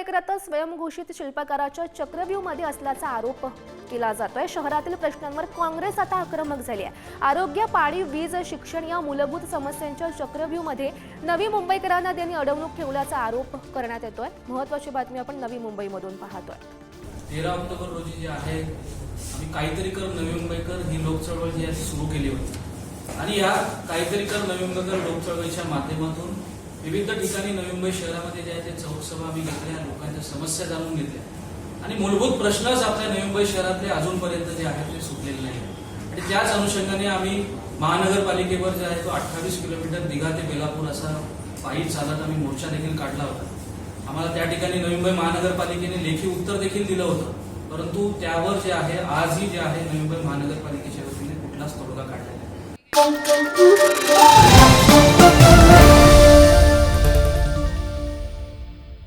मुंबईकरातच स्वयंघोषित शिल्पकाराच्या चक्रव्यूहमध्ये असल्याचा आरोप केला जातोय. शहरातील प्रश्नांवर काँग्रेस आता आक्रमक झाली आहे. आरोग्य पाणी वीज शिक्षण या मूलभूत समस्यांच्या चक्रव्यूहमध्ये नवी मुंबईकरांना त्यांनी अडवणूक ठेवल्याचा आरोप करण्यात येतोय. महत्वाची बातमी आपण नवी मुंबईमधून पाहतोय. तेरा ऑक्टोबर रोजी जे आहे आम्ही काहीतरी कर नवी मुंबईकर ही लोकचळवळ जी आहे सुरू केली होती. आणि या काहीतरी कर नवी मुंबईकर लोकचळवळीच्या माध्यमातून विविध ठिकाणी नवी मुंबई शहरामध्ये जे आहे ते चौकसभा आम्ही घेतल्या लोकांच्या समस्या जाणून घेतल्या. आणि मूलभूत प्रश्नच आपल्या नवी मुंबई शहरातले अजूनपर्यंत जे आहेत ते सुटलेले नाही आहेत. आणि त्याच अनुषंगाने आम्ही महानगरपालिकेवर जे आहे तो अठ्ठावीस किलोमीटर दिघा ते बेलापूर असा पायी चालत आम्ही मोर्चा देखील काढला होता. आम्हाला त्या ठिकाणी नवी मुंबई महानगरपालिकेने लेखी उत्तर देखील दिलं होतं. परंतु त्यावर जे आहे आजही जे आहे नवी मुंबई महानगरपालिकेच्या वतीने कुठलाच तोडगा काढलेला आहे